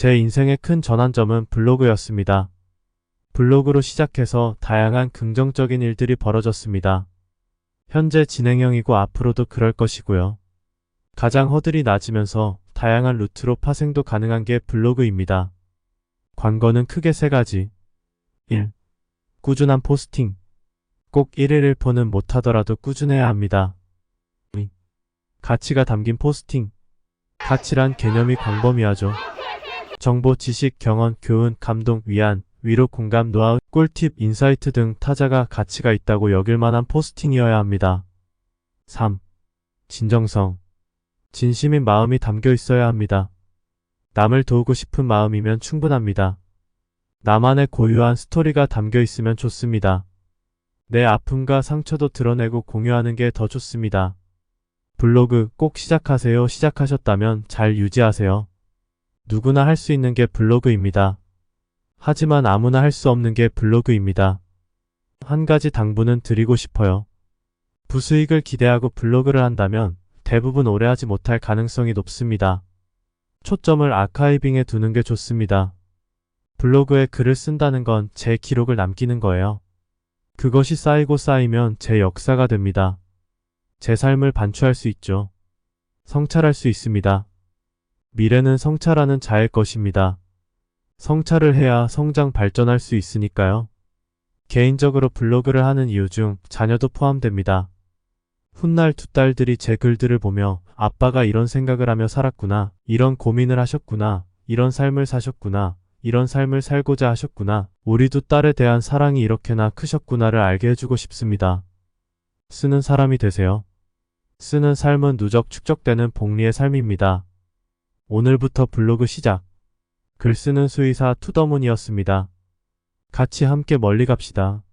제 인생의 큰 전환점은 블로그였습니다. 블로그로 시작해서 다양한 긍정적인 일들이 벌어졌습니다. 현재 진행형이고 앞으로도 그럴 것이고요. 가장 허들이 낮으면서 다양한 루트로 파생도 가능한 게 블로그입니다. 관건은 크게 세 가지. 1. 꾸준한 포스팅. 꼭 1일 1포는 못하더라도 꾸준해야 합니다. 2. 가치가 담긴 포스팅. 가치란 개념이 광범위하죠. 정보, 지식, 경험, 교훈, 감동, 위안, 위로, 공감, 노하우, 꿀팁, 인사이트 등 타자가 가치가 있다고 여길 만한 포스팅이어야 합니다. 3. 진정성. 진심인 마음이 담겨 있어야 합니다. 남을 도우고 싶은 마음이면 충분합니다. 나만의 고유한 스토리가 담겨 있으면 좋습니다. 내 아픔과 상처도 드러내고 공유하는 게 더 좋습니다. 블로그 꼭 시작하세요. 시작하셨다면 잘 유지하세요. 누구나 할 수 있는 게 블로그입니다. 하지만 아무나 할 수 없는 게 블로그입니다. 한 가지 당부는 드리고 싶어요. 부수익을 기대하고 블로그를 한다면 대부분 오래 하지 못할 가능성이 높습니다. 초점을 아카이빙에 두는 게 좋습니다. 블로그에 글을 쓴다는 건 제 기록을 남기는 거예요. 그것이 쌓이고 쌓이면 제 역사가 됩니다. 제 삶을 반추할 수 있죠. 성찰할 수 있습니다. 미래는 성찰하는 자의 것입니다. 성찰을 해야 성장 발전할 수 있으니까요. 개인적으로 블로그를 하는 이유 중 자녀도 포함됩니다. 훗날 두 딸들이 제 글들을 보며 아빠가 이런 생각을 하며 살았구나, 이런 고민을 하셨구나, 이런 삶을 사셨구나, 이런 삶을 살고자 하셨구나, 우리 두 딸에 대한 사랑이 이렇게나 크셨구나를 알게 해주고 싶습니다. 쓰는 사람이 되세요. 쓰는 삶은 누적 축적되는 복리의 삶입니다. 오늘부터 블로그 시작. 글 쓰는 수의사 투더문이었습니다. 같이 함께 멀리 갑시다.